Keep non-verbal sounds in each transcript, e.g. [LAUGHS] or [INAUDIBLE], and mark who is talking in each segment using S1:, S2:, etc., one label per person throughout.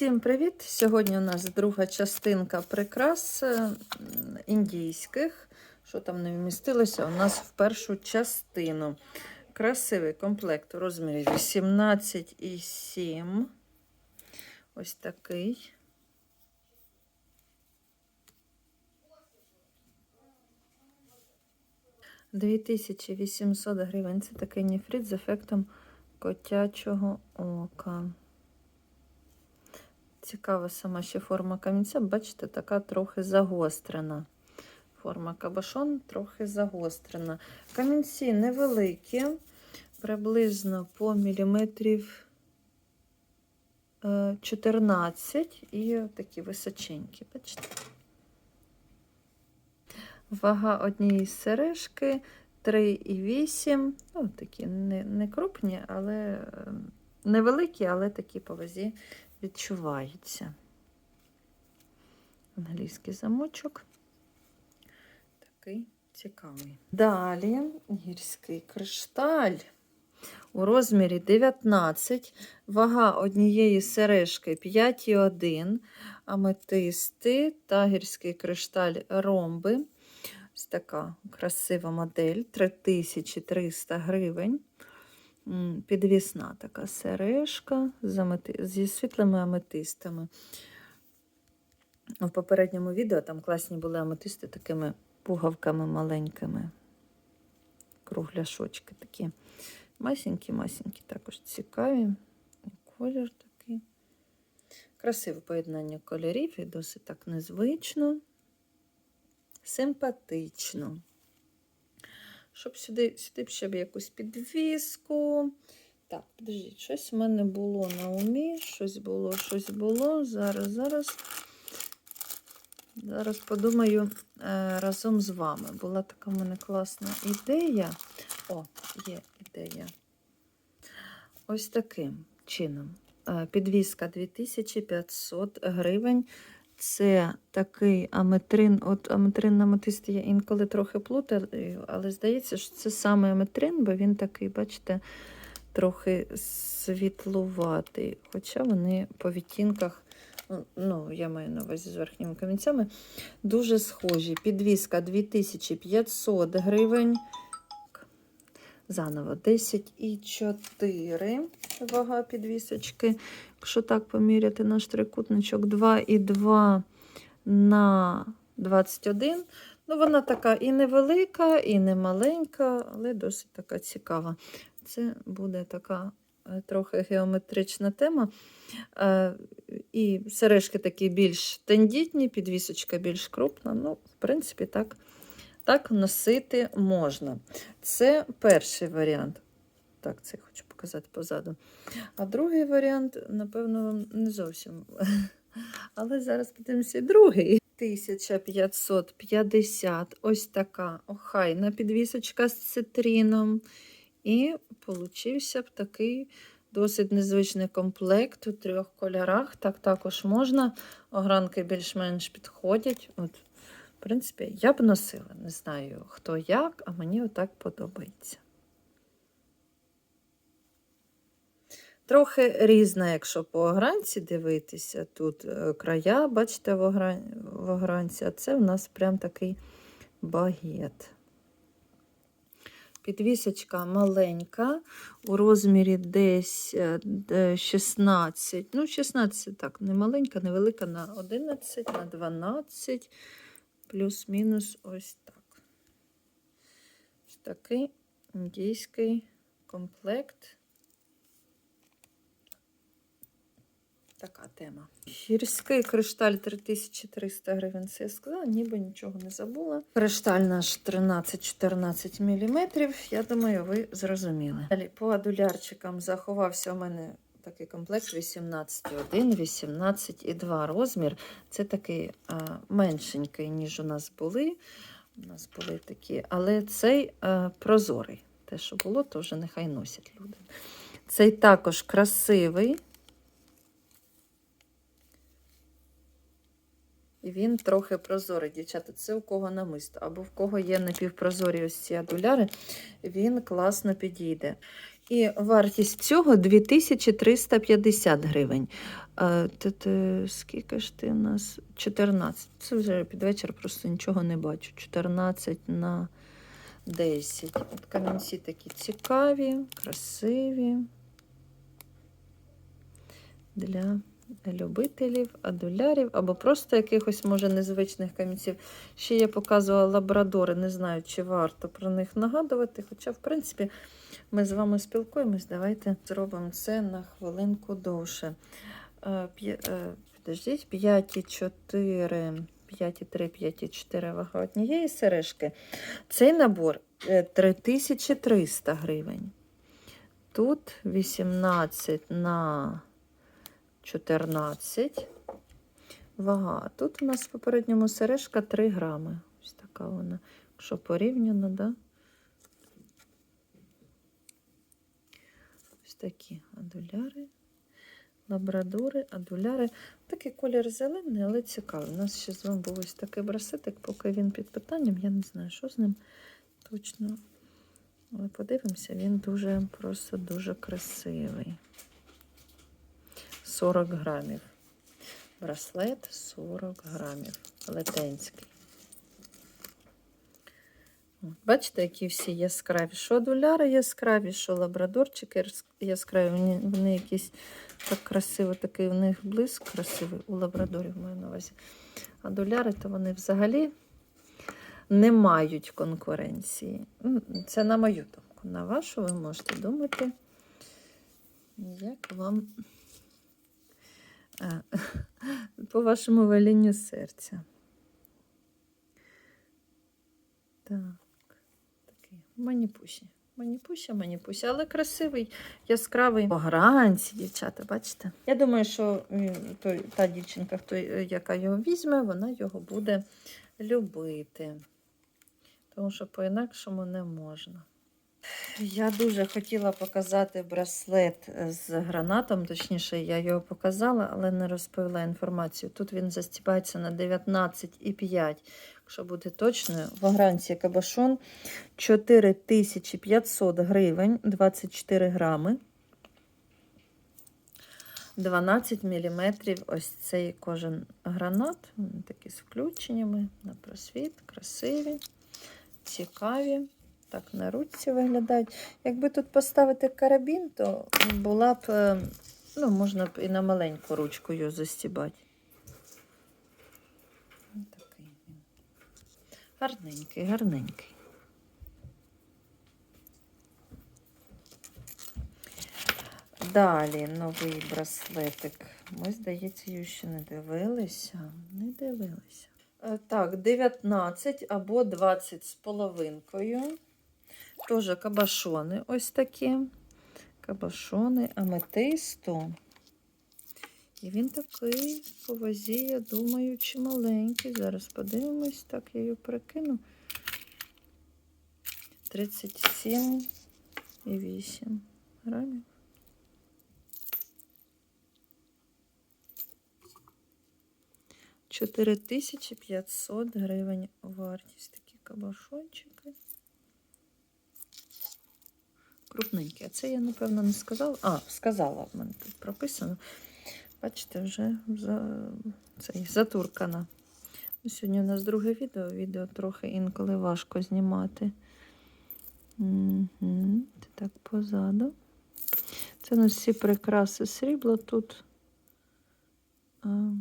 S1: Всім привіт! Сьогодні у нас друга частинка прикрас е, індійських. Що там не вмістилося? У нас в першу частину. Красивий комплект у розмірі 18,7. Ось такий. Дві тисячі гривень. Це такий ніфрит з ефектом котячого ока. Цікава сама ще форма камінця, бачите, така трохи загострена. Форма кабашон трохи загострена. Камінці невеликі, приблизно по міліметрів е, 14 і такі височенькі, бачите? Вага однієї сережки 3,8. Ну, такі не, не крупні, але е, невеликі, але такі по вазі відчувається. Англійський замочок. Такий цікавий. Далі гірський кришталь. У розмірі 19, вага однієї сережки 5,1, аметисти та гірський кришталь ромби. Ось така красива модель 3300 гривень. Підвісна така сережка зі світлими аметистами. В попередньому відео там класні були аметисти такими пугавками маленькими. Кругляшочки такі. Масенькі-масенькі, також цікаві. Колір такий. Красиве поєднання кольорів і досить так незвично. Симпатично. Щоб сюди, сюди ще якусь підвіску. Так, подождіть, щось в мене було на умі, щось було, щось було. Зараз, зараз. Зараз подумаю е, разом з вами. Була така в мене класна ідея. О, є ідея. Ось таким чином. Е, Підвіска 2500 гривень. Це такий аметрин. От аметрин на аметисті я інколи трохи плутаю, але здається, що це саме аметрин, бо він такий, бачите, трохи світлуватий. Хоча вони по відтінках, ну, я маю на увазі з верхніми камінцями, дуже схожі. Підвіска 2500 гривень. Заново 10,4 вага підвісочки. Якщо так поміряти наш трикутничок 2,2 на 21. Ну, вона така і невелика, і не маленька, але досить така цікава. Це буде така е, трохи геометрична тема. Е, І сережки такі більш тендітні, підвісочка більш крупна. Ну, в принципі, так, так носити можна. Це перший варіант. Так, це я хочу показати позаду. А другий варіант, напевно, вам не зовсім. [LAUGHS] Але зараз подивимося другий. 1550. Ось така охайна підвісочка з цитріном. І получився б такий досить незвичний комплект у трьох кольорах. Так також можна. Огранки більш-менш підходять. От, в принципі, я б носила. Не знаю, хто як, а мені отак подобається. Трохи різна, якщо по огранці дивитися. Тут е, края, бачите, в огранці, а це в нас прям такий багет. Підвісочка маленька, у розмірі десь е, 16. Ну, 16 так, не маленька, невелика на 11, на 12, плюс-мінус ось так. Ось такий індійський комплект. Така тема. Гірський кришталь 3300 гривень. Це я сказала, ніби нічого не забула. Кришталь наш 13-14 мм. Я думаю, ви зрозуміли. Далі по адулярчикам заховався у мене такий комплект 18,1, 18,2 розмір. Це такий а, меншенький, ніж у нас були. У нас були такі, але цей а, прозорий. Те, що було, то вже нехай носять люди. Цей також красивий. І він трохи прозорий, дівчата. Це у кого намисто, або в кого є напівпрозорі ось ці адуляри, він класно підійде. І вартість цього 2350 гривень. Е, скільки ж ти у нас? 14. Це вже під вечір просто нічого не бачу. 14 на 10. От камінці такі цікаві, красиві. Для любителів, адулярів або просто якихось, може, незвичних камінців. Ще я показувала лабрадори, не знаю, чи варто про них нагадувати. Хоча, в принципі, ми з вами спілкуємось. Давайте зробимо це на хвилинку довше. Е, е, Підождіть, 5,4, 5,3, 5,4 вага однієї сережки. Цей набор е, 3300 гривень. Тут 18 на 14 вага. Тут у нас в попередньому сережка 3 грами. Ось така вона. Якщо порівняно, да? Такі адуляри, лабрадори, адуляри. Такий колір зелений, але цікавий. У нас ще з вами був ось такий брасетик, поки він під питанням. Я не знаю, що з ним точно. Але подивимося, він дуже просто дуже красивий. 40 грамів. Браслет 40 грамів. Велетенський. Бачите, які всі яскраві. Що дуляри яскраві, що лабрадорчики яскраві. Вони, вони якісь так красиво, такий у них блиск красивий у лабрадорів маю на увазі. А доляри, то вони взагалі не мають конкуренції. Це на мою думку. На вашу ви можете думати, як вам е, [LAUGHS] по вашому велінню серця. Так, маніпусі. Маніпуся, маніпуся, але красивий, яскравий. Погранці, дівчата, бачите? Я думаю, що той, та дівчинка, хто, е, яка його візьме, вона його буде любити. Тому що по-інакшому не можна. Я дуже хотіла показати браслет з гранатом, точніше, я його показала, але не розповіла інформацію. Тут він застібається на 19,5, якщо бути точною. Вагранці кабашон 4500 гривень, 24 грами. 12 мм ось цей кожен гранат. Вони такі з включеннями на просвіт, красиві, цікаві. Так, на руці виглядають. Якби тут поставити карабін, то була б, е, ну, можна б і на маленьку ручку його застібати. Ось Такий він. Гарненький, гарненький. Далі новий браслетик. Ми, здається, його ще не дивилися. Не дивилися. Е, Так, 19 або 20 з половинкою. Теж кабашони ось такі. Кабашони аметисту. І він такий по вазі, я думаю, чималенький. Зараз подивимось. Так, я його перекину. 37 і 8 грамів. Чотири тисячі 500 гривень вартість. Такі кабашончики. Крупненькі. А це я, напевно, не сказала. А, сказала, в мене тут прописано. Бачите, вже за... цей, затуркана. Сьогодні у нас друге відео. Відео трохи інколи важко знімати. Угу. Це так позаду. Це у нас всі прикраси срібла тут. А...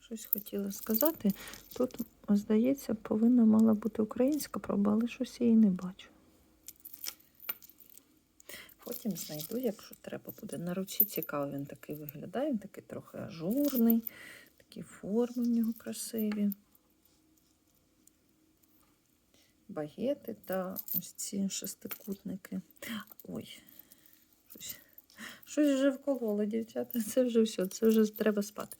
S1: Щось хотіла сказати. Тут, здається, повинна мала бути українська проба, але щось її не бачу. Потім знайду, якщо треба буде. На руці цікаво, він такий виглядає, він такий трохи ажурний, такі форми в нього красиві. Багети та ось ці шестикутники. Ой, щось, щось вже вкололо, дівчата. Це вже все, це вже треба спати.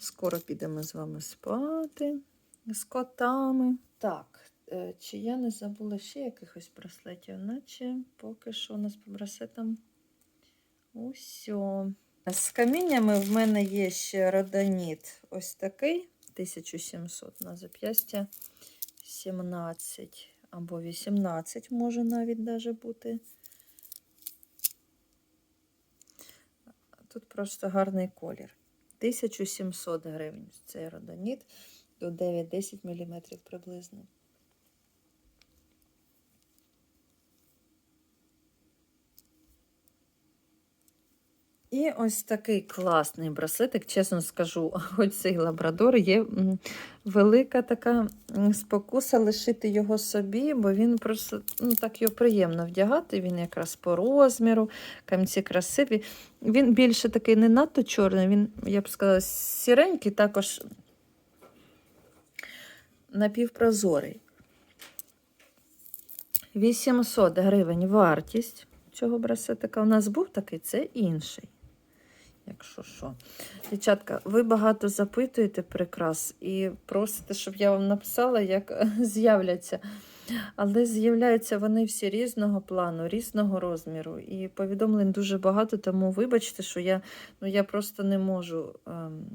S1: Скоро підемо з вами спати з котами. Так, чи я не забула ще якихось браслетів, наче поки що у нас по браслетам усьо. З каміннями в мене є ще родоніт ось такий 1700 на зап'ястя 17. або 18 може навіть даже бути. Тут просто гарний колір. 1700 гривень. Цей родоніт до 9-10 мм приблизно. І ось такий класний браслетик, чесно скажу, [LAUGHS] хоч цей лабрадор є велика така спокуса лишити його собі, бо він просто ну, так його приємно вдягати. Він якраз по розміру, камці красиві. Він більше такий не надто чорний, він, я б сказала, сіренький, також напівпрозорий. 800 гривень вартість цього браслетика. У нас був такий, це інший. Якщо що. Дівчатка, ви багато запитуєте прикрас і просите, щоб я вам написала, як [LAUGHS] з'являться. Але з'являються вони всі різного плану, різного розміру. І повідомлень дуже багато, тому вибачте, що я, ну, я просто не можу ем,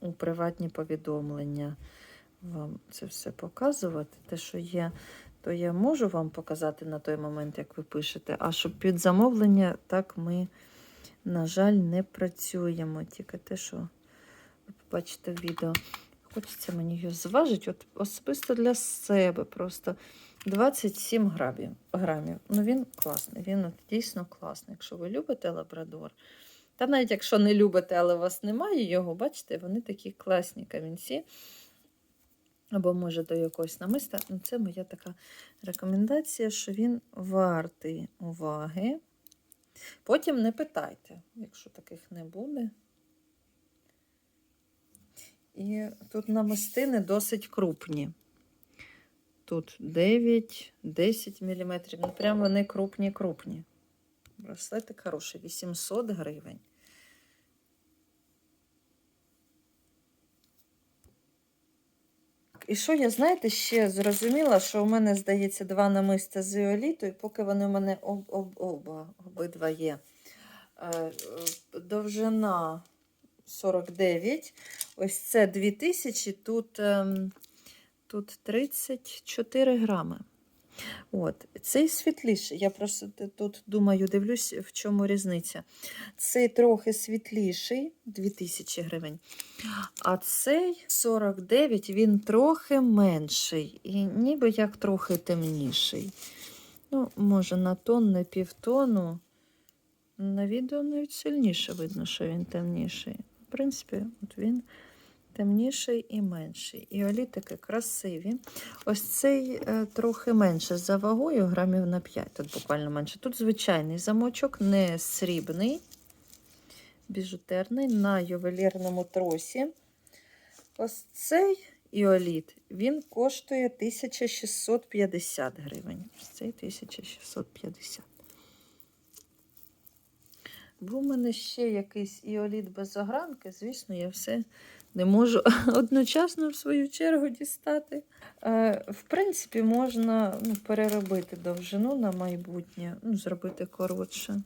S1: у приватні повідомлення вам це все показувати. Те, що є, то я можу вам показати на той момент, як ви пишете. А щоб під замовлення, так ми, на жаль, не працюємо. Тільки те, що ви побачите в відео. Хочеться мені його зважити. От особисто для себе просто 27 грамів. грамів. Ну він класний, він от дійсно класний. Якщо ви любите лабрадор, та навіть якщо не любите, але у вас немає його, бачите, вони такі класні камінці. Або, може, до якогось намиста. Ну, Це моя така рекомендація, що він вартий уваги. Потім не питайте, якщо таких не буде. І тут намистини досить крупні. Тут 9-10 мм. Ну, прям вони крупні-крупні. Браслетик хороший, 800 гривень. І що я, знаєте, ще зрозуміла, що у мене, здається, два намиста з іоліту, і поки вони у мене об, об, оба, обидва є. Е, е, Довжина 49. Ось це 2000, тут, ем, тут 34 грами. От, цей світліший. Я просто тут думаю, дивлюсь, в чому різниця. Цей трохи світліший, 2000 гривень. А цей 49, він трохи менший. І ніби як трохи темніший. Ну, може, на тон, не півтону. На відео навіть сильніше видно, що він темніший. В принципі, от він темніший і менший. І олітики красиві. Ось цей е, трохи менше за вагою, грамів на 5, тут буквально менше. Тут звичайний замочок, не срібний, біжутерний на ювелірному тросі. Ось цей іоліт, він коштує 1650 гривень. Ось цей 1650. Був у мене ще якийсь іоліт без огранки, звісно, я все не можу [LAUGHS] одночасно в свою чергу дістати. Е, В принципі, можна ну, переробити довжину на майбутнє, ну, зробити коротше.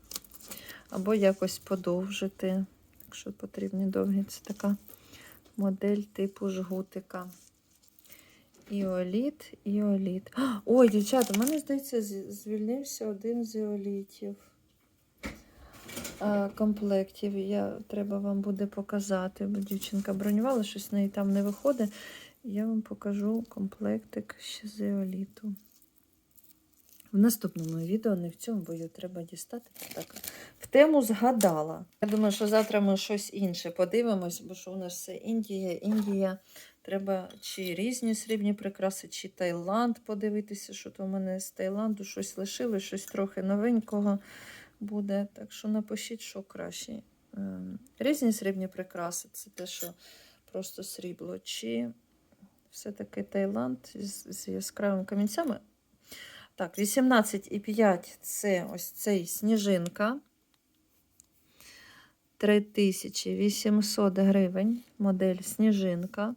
S1: Або якось подовжити, якщо потрібні довгі. Це така модель типу жгутика. Іоліт, іоліт. Ой, дівчата, у мене, здається, звільнився один з іолітів комплектів. Я, треба вам буде показати, бо дівчинка бронювала, щось в неї там не виходить. Я вам покажу комплектик ще з еоліту. В наступному відео, не в цьому, бо його треба дістати. Так, в тему згадала. Я думаю, що завтра ми щось інше подивимось, бо що у нас все Індія, Індія. Треба чи різні срібні прикраси, чи Таїланд подивитися, що то в мене з Таїланду щось лишилось, щось трохи новенького буде. Так що напишіть, що краще. Ем, Різні срібні прикраси це те, що просто срібло, чи все-таки Таїланд з, яскравими камінцями. Так, 18,5 це ось цей сніжинка. 3800 гривень. Модель сніжинка.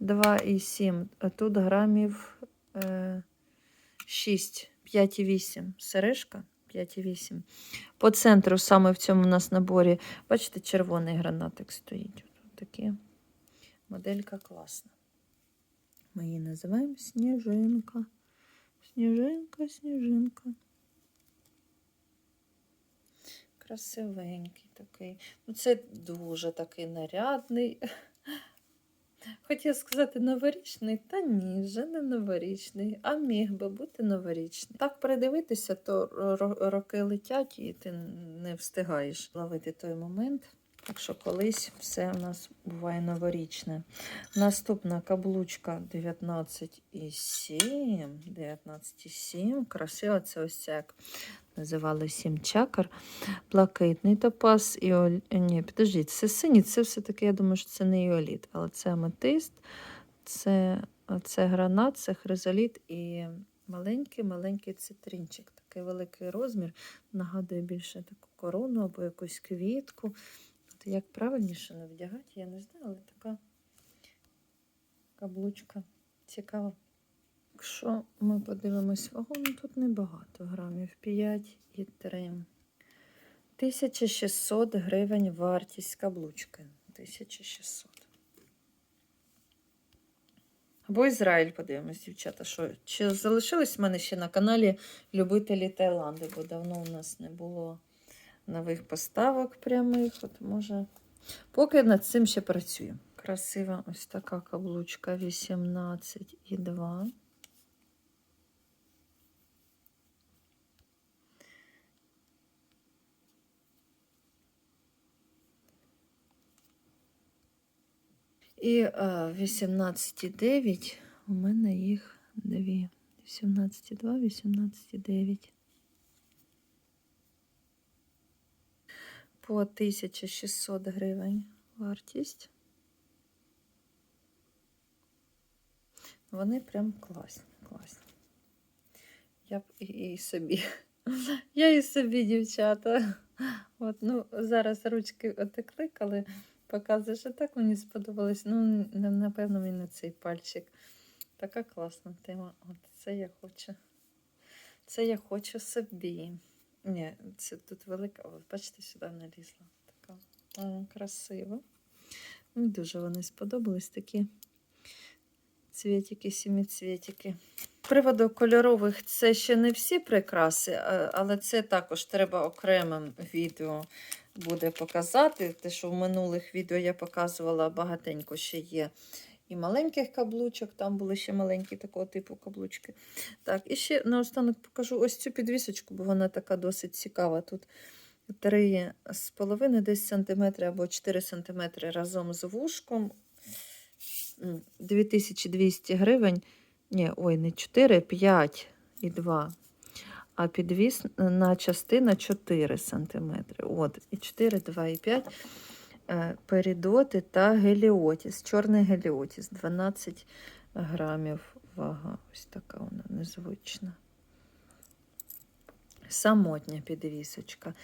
S1: 2,7. а Тут грамів е, 6, 5,8. Сережка 5,8. По центру, саме в цьому у нас наборі, бачите, червоний гранатик стоїть. Такі. Моделька класна. Ми її називаємо сніжинка. Сніжинка, сніжинка. Красивенький такий. Ну, це дуже такий нарядний. Хотіла сказати новорічний, та ні, вже не новорічний, а міг би бути новорічний. Так придивитися, то роки летять і ти не встигаєш ловити той момент. Так що колись все у нас буває новорічне. Наступна каблучка 19,7. 19,7. Красиво, це ось як називали сім чакр. Блакитний топаз і ол... Ні, підождіть, це синій, це все-таки, я думаю, що це не іоліт, але це аметист, це, це гранат, це хризоліт і маленький-маленький цитринчик. Такий великий розмір. Нагадує більше таку корону або якусь квітку. От як правильніше не вдягати, я не знаю, але така каблучка цікава. Якщо ми подивимось вагу, ну тут небагато грамів 5 і 3. 1600 гривень вартість каблучки. 1600. Або Ізраїль подивимось, дівчата. Що, чи залишились в мене ще на каналі любителі Таїланду, бо давно у нас не було нових поставок прямих. От може. Поки над цим ще працюю. Красива ось така каблучка 18,2. І е, 18,9 у мене їх дві. 18,2, 18,9. По 1600 гривень вартість. Вони прям класні, класні. Я б і, і собі. [LAUGHS] Я і собі, дівчата. От, ну, зараз ручки отекли, коли показує, що так мені сподобалось. Ну, напевно, мені цей пальчик. Така класна тема. От це я хочу. Це я хочу собі. Ні, це тут велика. От, бачите, сюди налізла. Така м, красива. Мені дуже вони сподобались такі цвітики, сіміцвітики. З приводу кольорових це ще не всі прикраси, але це також треба окремим відео буде показати. Те, що в минулих відео я показувала багатенько ще є і маленьких каблучок, там були ще маленькі такого типу каблучки. Так, і ще наостанок покажу ось цю підвісочку, бо вона така досить цікава. Тут 3,5 десь сантиметри або 4 сантиметри разом з вушком. 2200 гривень. Ні, ой, не 4, 5 і 2. А підвіс на частина 4 см. От, і 4, 2 і 5. Е, Перідоти та геліотіс. Чорний геліотіс. 12 грамів вага. Ось така вона незвична. Самотня підвісочка.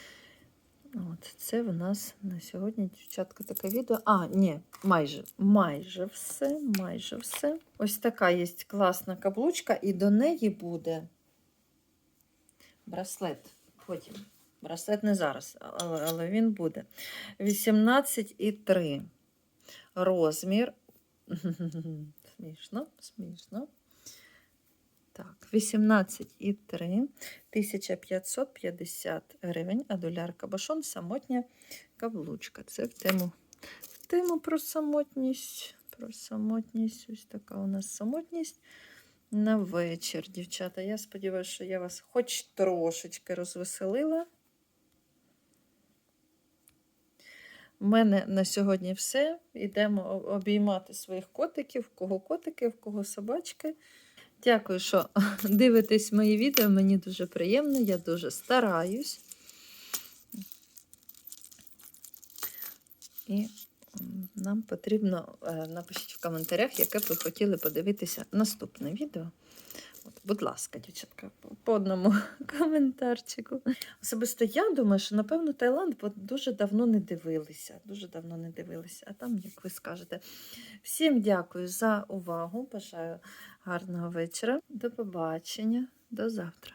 S1: От, це в нас на сьогодні, дівчатка, таке відео. А, ні, майже, майже все, майже все. Ось така є класна каблучка, і до неї буде браслет. Потім. Браслет не зараз, але, він буде. 18,3 розмір. [LAUGHS] Смішно, смішно. Так, 18,3, 1550 гривень, а доляр самотня каблучка. Це в тему, в тему про самотність. Про самотність. Ось така у нас самотність на вечір, дівчата. Я сподіваюся, що я вас хоч трошечки розвеселила. У мене на сьогодні все. Йдемо обіймати своїх котиків, в кого котики, в кого собачки. Дякую, що [LAUGHS] дивитесь мої відео. Мені дуже приємно, я дуже стараюсь. І нам потрібно, е, напишіть в коментарях, яке б ви хотіли подивитися наступне відео. От, будь ласка, дівчатка, по- одному [LAUGHS] коментарчику. Особисто я думаю, що напевно Таїланд дуже давно не дивилися. Дуже давно не дивилися. А там, як ви скажете. Всім дякую за увагу. Бажаю гарного вечора. До побачення, до завтра.